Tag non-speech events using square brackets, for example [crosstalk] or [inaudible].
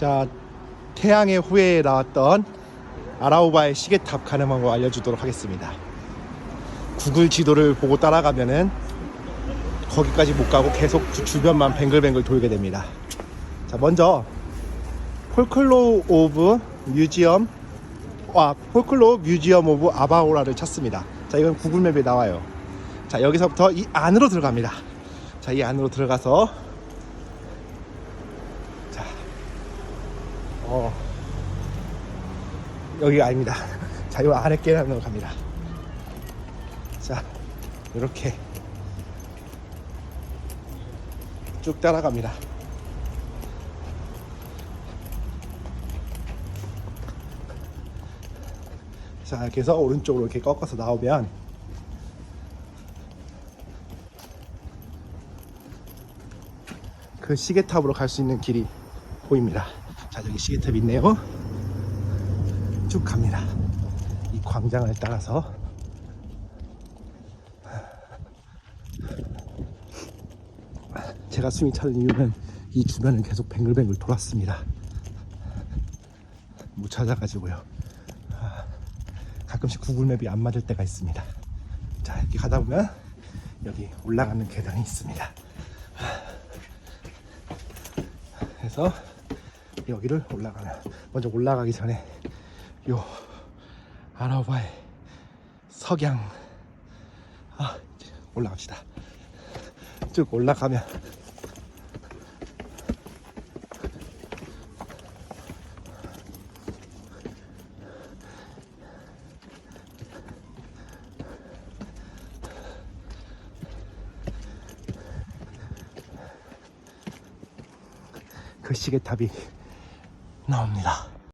자 태양의 후예에 나왔던 아라우바의 시계탑 가는 방법 알려주도록 하겠습니다. 구글 지도를 보고 따라가면은 거기까지 못 가고 계속 주- 주변만 뱅글뱅글 돌게 됩니다. 자 먼저 폴클로 오브 뮤지엄 와 폴클로 뮤지엄 오브 아바오라를 찾습니다. 자 이건 구글맵에 나와요. 자 여기서부터 이 안으로 들어갑니다. 자 이 안으로 들어가서 어. 여기가 아닙니다. [laughs] 자, 요 아래 계단으로 갑니다. 자, 이렇게 쭉 따라갑니다. 자, 이렇게 해서 오른쪽으로 이렇게 꺾어서 나오면 그 시계탑으로 갈 수 있는 길이 보입니다. 자, 저기 시계탑 있네요. 쭉 갑니다. 이 광장을 따라서 제가 숨이 차는 이유는 이 주변을 계속 뱅글뱅글 돌았습니다. 못 찾아가지고요. 아, 가끔씩 구글맵이 안 맞을 때가 있습니다. 자 이렇게 가다 보면 여기 올라가는 계단이 있습니다. 그래서 여기를 올라가는 먼저 올라가기 전에 요 아라바의 석양. 아 올라갑시다. 쭉 올라가면 그 시계탑이 나옵니다.